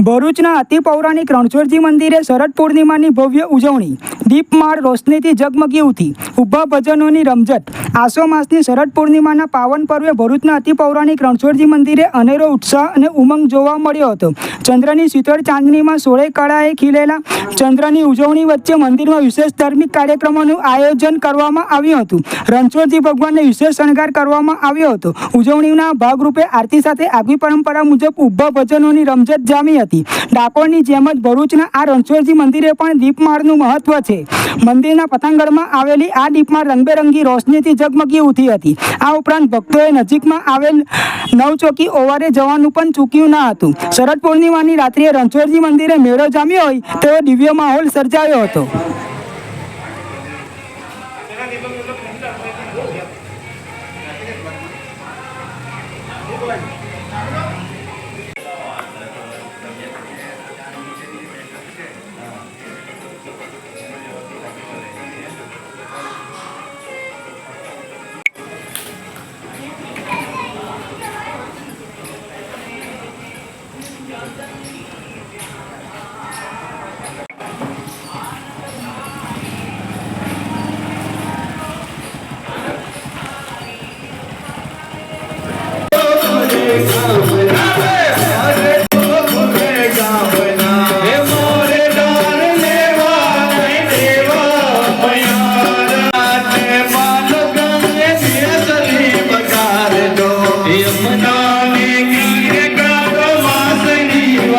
ભરૂચના અતિ પૌરાણિક રણછોડજી મંદિરે શરદ પૂર્ણિમાની ભવ્ય ઉજવણી. દીપમાળ રોશનીથી ઝગમગી ઉઠી. ઊભા ભજનોની રમઝટ. આસો માસની શરદ પૂર્ણિમાના પાવન પર્વે ભરૂચના અતિ પૌરાણિક રણછોડજી મંદિરે અનેરો ઉત્સાહ અને ઉમંગ જોવા મળ્યો હતો. ચંદ્રની શીતળ ચાંદનીમાં સોળે કળાએ ખીલેલા ચંદ્રની ઉજવણી વચ્ચે મંદિરમાં વિશેષ ધાર્મિક કાર્યક્રમોનું આયોજન કરવામાં આવ્યું હતું. રણછોડજી ભગવાનને વિશેષ શણગાર કરવામાં આવ્યો હતો. ઉજવણીના ભાગરૂપે આરતી સાથે આગવી પરંપરા મુજબ ઊભા ભજનોની રમઝટ જામી હતી. ડાકોરની જેમ જ ભરૂચના આ રણછોડજી મંદિરે પણ દીપમાળનું મહત્વ છે. મંદિરના પતંગગઢમાં આવેલી આ દીપમાં રંગબેરંગી રોશનીથી ઝગમગી ઉઠી હતી આ ઉપરાંત ભક્તોએ નજીકમાં આવેલ નવચોકી ઓવારે જવાનું પણ ચૂક્યું ન હતું શરદ પૂર્ણિમાની રાત્રિએ રણછોડજી મંદિરે મેળો જામ્યો હોય તેવો દિવ્ય માહોલ સર્જાયો હતો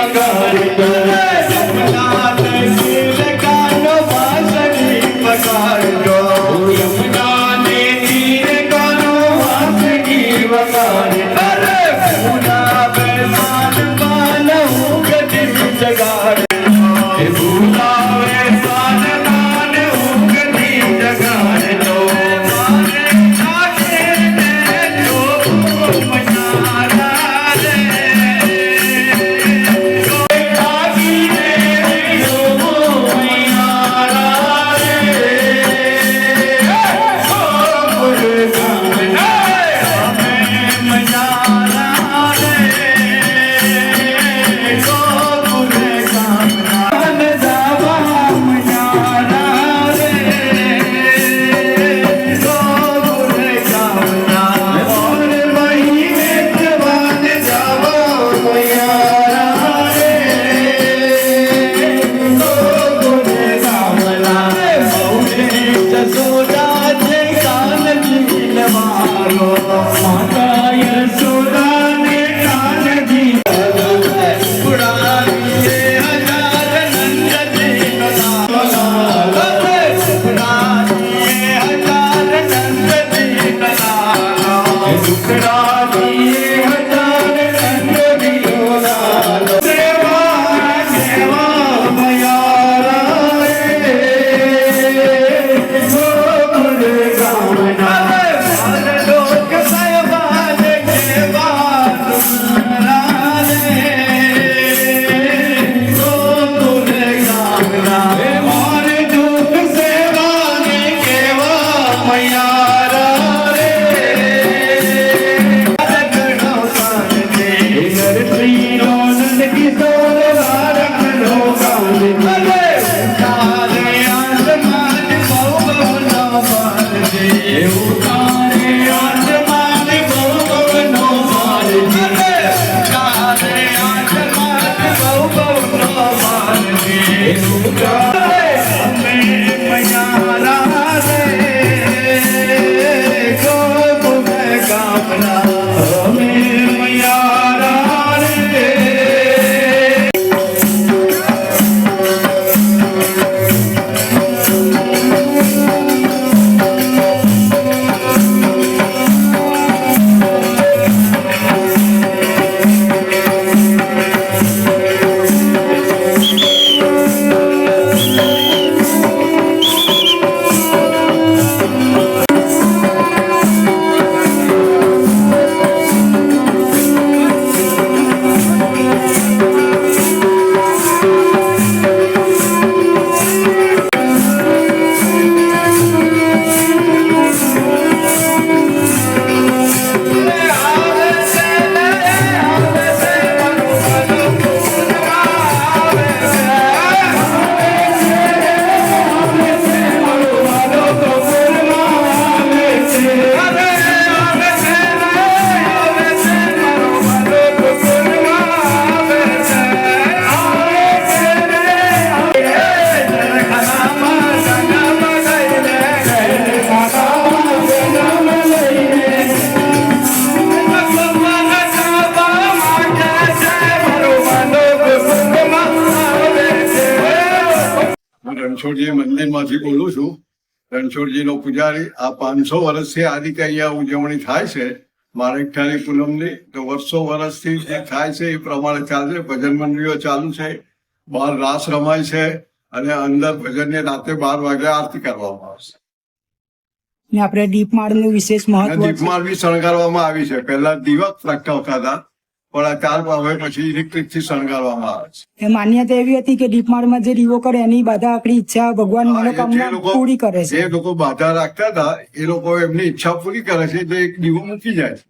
God, राधे Ram રણછોડજી મંદિરમાંથી બોલું છું રણછોડજીનો પૂજારી આ પાંચસો વર્ષથી આ રીતે અહીંયા ઉજવણી થાય છે. માણેકઠાની પૂનમની તો વર્ષો વર્ષથી જે થાય છે એ પ્રમાણે ચાલશે ભજન મંડળીઓ ચાલુ છે બહાર રાસ રમાય છે અને અંદર ભજનની રાતે બાર વાગે આરતી કરવામાં આવશે ને આપણે દીપમાળનું વિશેષ મહત્વ. દીપમાળ બી શણગારવામાં આવી છે. પહેલા દીવક પ્રગટાવતા હતા. પણ આ ત્યાર હવે પછી ઇલેક્ટ્રિકથી શણગારવામાં આવે છે. એ માન્યતા એવી હતી કે દીપમાળમાં જે દીવો કરે એની બધા આપણી ઈચ્છા ભગવાન મનોકામના પૂરી કરે છે. જે લોકો બાધા રાખતા હતા એ લોકો એમની ઈચ્છા પૂરી કરે છે એટલે એક દીવો મૂકી જાય છે.